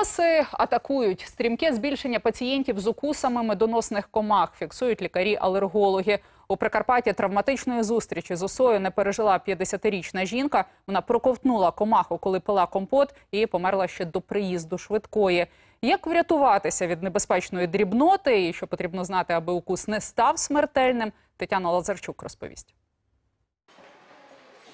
Оси атакують стрімке збільшення пацієнтів з укусами медоносних комах, фіксують лікарі-алергологи. У Прикарпатті травматичної зустрічі з осою не пережила 50-річна жінка. Вона проковтнула комаху, коли пила компот, і померла ще до приїзду швидкої. Як врятуватися від небезпечної дрібноти і що потрібно знати, аби укус не став смертельним, Тетяна Лазарчук розповість.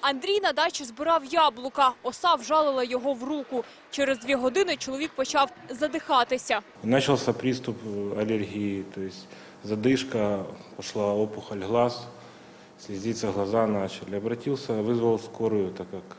Андрій на дачі збирав яблука. Оса вжалила його в руку. Через дві години чоловік почав задихатися. Начался приступ э, аллергии, то есть задышка, пошла опухоль глаз, слезиться глаза начали. Обратился, вызвал скорую, так как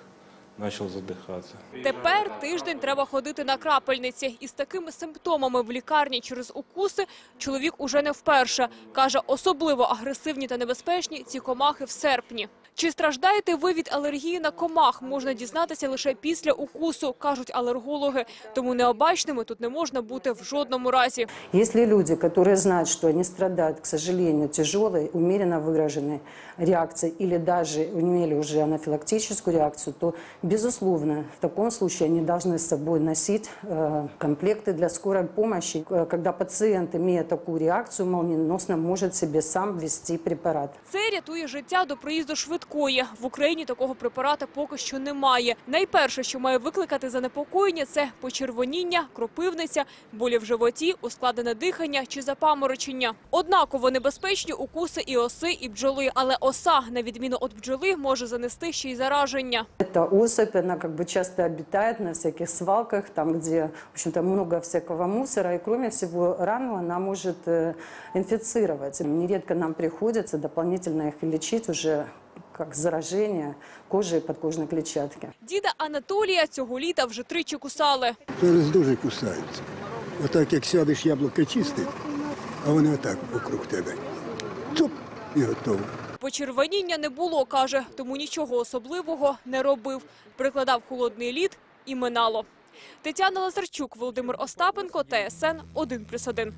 начал задыхаться. Тепер тиждень треба ходити на крапельниці. Із такими симптомами в лікарні через укуси чоловік уже не вперше. Каже, особливо агресивні та небезпечні ці комахи в серпні. Чи страждаєте ви від алергії на комах, можна дізнатися лише після укусу, кажуть алергологи. Тому необачними тут не можна бути в жодному разі. Если люди, которые знают, что они страдают, к сожалению, тяжелой, умеренно выраженной реакцией или даже имели уже анафилактическую реакцию, то, безусловно, в таком случае они должны с собой носить э, комплекты для скорой помощи, э, когда пациент, имея такую реакцию, молниеносно может себе сам ввести препарат. Це рятує життя до приїзду швидкої. В Україні такого препарата поки що немає. Найперше, що має викликати занепокоєння, це почервоніння, кропивниця, болі в животі, ускладнене дихання чи запаморочення. Однаково небезпечні укуси і оси, і бджоли. Але оса, на відміну від бджоли, може занести ще й зараження. Эта особь, она как бы часто обитает на всяких свалках, там, где, в общем-то, много всякого мусора, и, кроме всего, рану она может э, инфицировать. Нередко нам приходится дополнительно их лечить уже как заражение кожи и подкожной клетчатки. Діда Анатолія цього літа вже тричі кусали. Зараз дуже кусаються. Отак як сядеш яблуко чистить, а вони отак округ тебе. Цуп і готово. Почервоніння не було, каже, тому нічого особливого не робив. Прикладав холодний лід і минало. Тетяна Лазарчук, Володимир Остапенко, ТСН 1+,1.